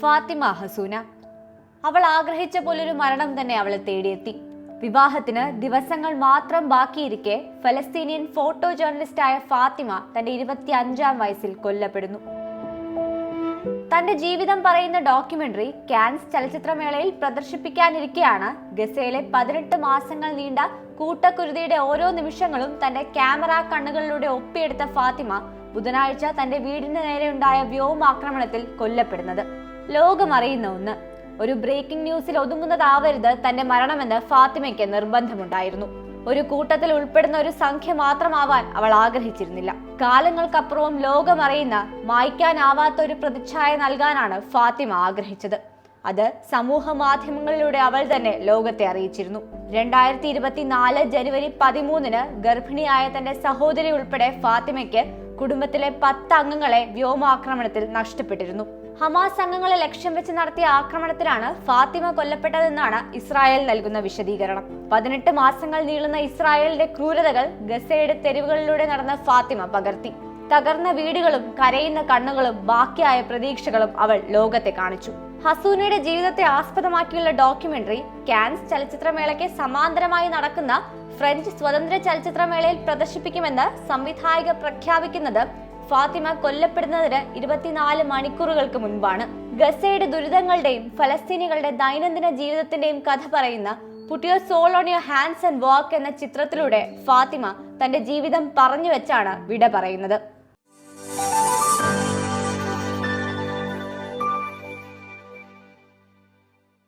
ഫാത്തിമ ഹസൂന. അവൾ ആഗ്രഹിച്ച പോലൊരു മരണം തന്നെ അവളെ തേടിയെത്തി. വിവാഹത്തിന് ദിവസങ്ങൾ മാത്രം ബാക്കിയിരിക്കെ ഫലസ്തീനിയൻ ഫോട്ടോ ജേർണലിസ്റ്റായ ഫാത്തിമ തന്റെ ഇരുപത്തി അഞ്ചാം വയസ്സിൽ കൊല്ലപ്പെടുന്നു. തന്റെ ജീവിതം പറയുന്ന ഡോക്യുമെന്ററി കാൻസ് ചലച്ചിത്രമേളയിൽ പ്രദർശിപ്പിക്കാനിരിക്കെയാണ് ഗസയിലെ പതിനെട്ട് മാസങ്ങൾ നീണ്ട കൂട്ടക്കുരുതിയുടെ ഓരോ നിമിഷങ്ങളും തന്റെ ക്യാമറ കണ്ണുകളിലൂടെ ഒപ്പിയെടുത്ത ഫാത്തിമ ബുധനാഴ്ച തന്റെ വീടിന് നേരെയുണ്ടായ വ്യോമാക്രമണത്തിൽ കൊല്ലപ്പെടുന്നത്. ലോകമറിയുന്ന ഒന്ന്. ഒരു ബ്രേക്കിംഗ് ന്യൂസിൽ ഒതുങ്ങുന്നതാവരുത് തന്റെ മരണമെന്ന് ഫാത്തിമയ്ക്ക് നിർബന്ധമുണ്ടായിരുന്നു. ഒരു കൂട്ടത്തിൽ ഉൾപ്പെടുന്ന ഒരു സംഖ്യ മാത്രമാവാൻ അവൾ ആഗ്രഹിച്ചിരുന്നില്ല. കാലങ്ങൾക്കപ്പുറവും ലോകമറിയുന്ന മായ്ക്കാനാവാത്ത ഒരു പ്രതിച്ഛായ നൽകാനാണ് ഫാത്തിമ ആഗ്രഹിച്ചത്. അത് സമൂഹ മാധ്യമങ്ങളിലൂടെ അവൾ തന്നെ ലോകത്തെ അറിയിച്ചിരുന്നു. രണ്ടായിരത്തി ഇരുപത്തിനാല് ജനുവരി പതിമൂന്നിന് ഗർഭിണിയായ തന്റെ സഹോദരി ഉൾപ്പെടെ ഫാത്തിമയ്ക്ക് കുടുംബത്തിലെ പത്ത് അംഗങ്ങളെ വ്യോമാക്രമണത്തിൽ നഷ്ടപ്പെട്ടിരുന്നു. ഹമാസ് അംഗങ്ങളെ ലക്ഷ്യം വെച്ച് നടത്തിയ ആക്രമണത്തിലാണ് ഫാത്തിമ കൊല്ലപ്പെട്ടതെന്നാണ് ഇസ്രായേൽ നൽകുന്ന വിശദീകരണം. പതിനെട്ട് മാസങ്ങൾ നീളുന്ന ഇസ്രായേലിന്റെ ക്രൂരതകൾ ഗസയുടെ തെരുവുകളിലൂടെ നടന്ന ഫാത്തിമ പകർത്തി. തകർന്ന വീടുകളും കരയുന്ന കണ്ണുകളും ബാക്കിയായ പ്രതീക്ഷകളും അവൾ ലോകത്തെ കാണിച്ചു. ഹസൂനയുടെ ജീവിതത്തെ ആസ്പദമാക്കിയുള്ള ഡോക്യുമെന്ററി കാൻസ് ചലച്ചിത്രമേളയ്ക്ക് സമാന്തരമായി നടക്കുന്ന ഫ്രഞ്ച് സ്വതന്ത്ര ചലച്ചിത്രമേളയിൽ പ്രദർശിപ്പിക്കുമെന്ന് സംവിധായക പ്രഖ്യാപിക്കുന്നത് ഫാത്തിമ കൊല്ലപ്പെടുന്നതിന് ഇരുപത്തിനാല് മണിക്കൂറുകൾക്ക് മുൻപാണ് ഗസയുടെ ദുരിതങ്ങളുടെയും ഫലസ്തീനികളുടെ ദൈനംദിന ജീവിതത്തിന്റെയും കഥ പറയുന്ന പുട്ടിയോ യുവർ ഹാൻഡ്സ് ആൻഡ് വാക്ക് എന്ന ചിത്രത്തിലൂടെ ഫാത്തിമ തന്റെ ജീവിതം പറഞ്ഞു വെച്ചാണ് വിട പറയുന്നത്.